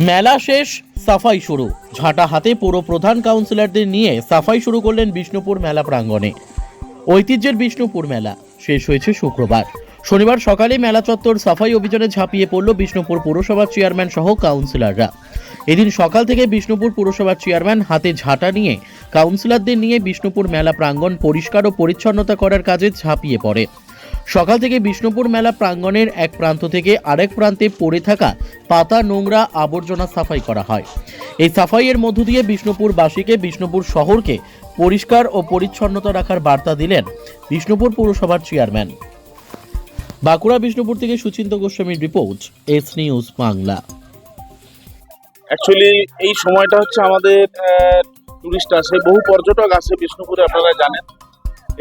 মেলা শেষ, সাফাই শুরু। ঝাঁটা হাতে পুরো প্রধান কাউন্সিলরদের নিয়ে সাফাই শুরু করলেন বিষ্ণুপুর মেলা প্রাঙ্গণে। ঐতিহ্যের বিষ্ণুপুর মেলা শেষ হয়েছে শুক্রবার। শনিবার সকালে মেলা চত্বর সাফাই অভিযানে ঝাঁপিয়ে পড়ল বিষ্ণুপুর পুরসভার চেয়ারম্যান সহ কাউন্সিলররা। এদিন সকাল থেকে বিষ্ণুপুর পুরসভার চেয়ারম্যান হাতে ঝাঁটা নিয়ে কাউন্সিলরদের নিয়ে বিষ্ণুপুর মেলা প্রাঙ্গণ পরিষ্কার ও পরিচ্ছন্নতা করার কাজে ঝাঁপিয়ে পড়ে। সকাল থেকে বিষ্ণুপুর মেলা প্রাঙ্গণের এক প্রান্ত থেকে আরেক প্রান্তে পড়ে থাকা পাতা নোংরা আবর্জনা সাফাই করা হয়। এই সাফাইয়ের মধ্য দিয়ে বিষ্ণুপুরবাসীকে বিষ্ণুপুর শহরকে পরিষ্কার ও পরিচ্ছন্নতা রাখার বার্তা দিলেন বিষ্ণুপুর পৌরসভার চেয়ারম্যান। বাঁকুড়া বিষ্ণুপুর থেকে সুচিন্ত গোস্বামীর report, S news Bangla. Actually এই সময়টা হচ্ছে আমাদের টুরিস্ট আসে, বহু পর্যটক আসে বিষ্ণুপুরে, আপনারা জানেন।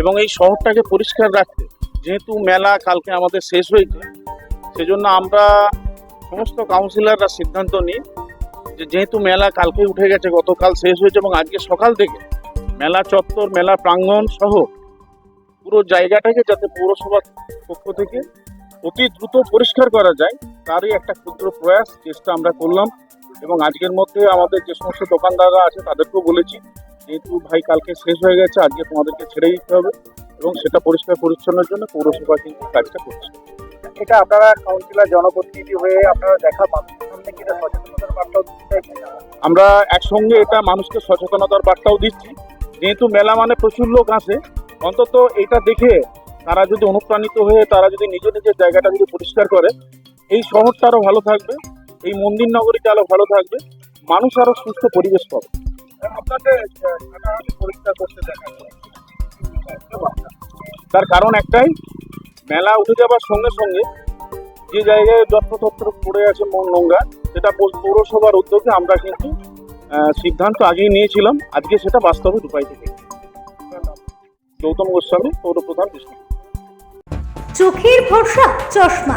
এবং এই শহরটাকে পরিষ্কার রাখতে যেহেতু মেলা কালকে আমাদের শেষ হয়েছে, সেজন্য আমরা সমস্ত কাউন্সিলররা সিদ্ধান্ত নিই যে যেহেতু মেলা কালকে উঠে গেছে, গতকাল শেষ হয়েছে এবং আজকে সকাল থেকে মেলা চত্বর, মেলা প্রাঙ্গণ সহ পুরো জায়গাটাকে যাতে পৌরসভার পক্ষ থেকে অতি দ্রুত পরিষ্কার করা যায়, তারই একটা ক্ষুদ্র প্রয়াস চেষ্টা আমরা করলাম এবং আজকের মধ্যে আমাদের যে সমস্ত দোকানদাররা আছে তাদেরকেও বলেছি, যেহেতু ভাই কালকে শেষ হয়ে গেছে, আজকে তোমাদেরকে ছেড়ে দিতে হবে। এবং সেটা পরিষ্কার পরিচ্ছন্নের জন্য পৌরসভা কিন্তু কাজটা করছে। এটা আপনারা কাউন্সিলর জনপ্রতিনিধি হয়ে আপনারা দেখা আমরা একসঙ্গে এটা মানুষকে সচেতনতার বার্তাও দিচ্ছি। যেহেতু মেলা মানে প্রচুর লোক আসে অন্তত এটা দেখে তারা যদি অনুপ্রাণিত হয়ে তারা যদি নিজ নিজের জায়গাটা যদি পরিষ্কার করে এই শহরটা আরও ভালো থাকবে এই মন্দির নগরীটা আরও ভালো থাকবে মানুষ আরও সুস্থ পরিবেশ পাবে। আপনাদের পরিষ্কার করতে দেখা যায়। তার কারণ একটাই, মেলা উঠে যাবার সঙ্গে সঙ্গে যে জায়গায় যত্রতত্র পড়ে আছে নোংরা সেটা পৌরসভার উদ্যোগে আমরা কিন্তু সিদ্ধান্ত আগেই নিয়েছিলাম। আজকে সেটা বাস্তবে রূপায়িত থেকে গৌতম গোস্বামী, পৌরপ্রধান, বিষ্ণু। চোখের ভরসা, চশমা।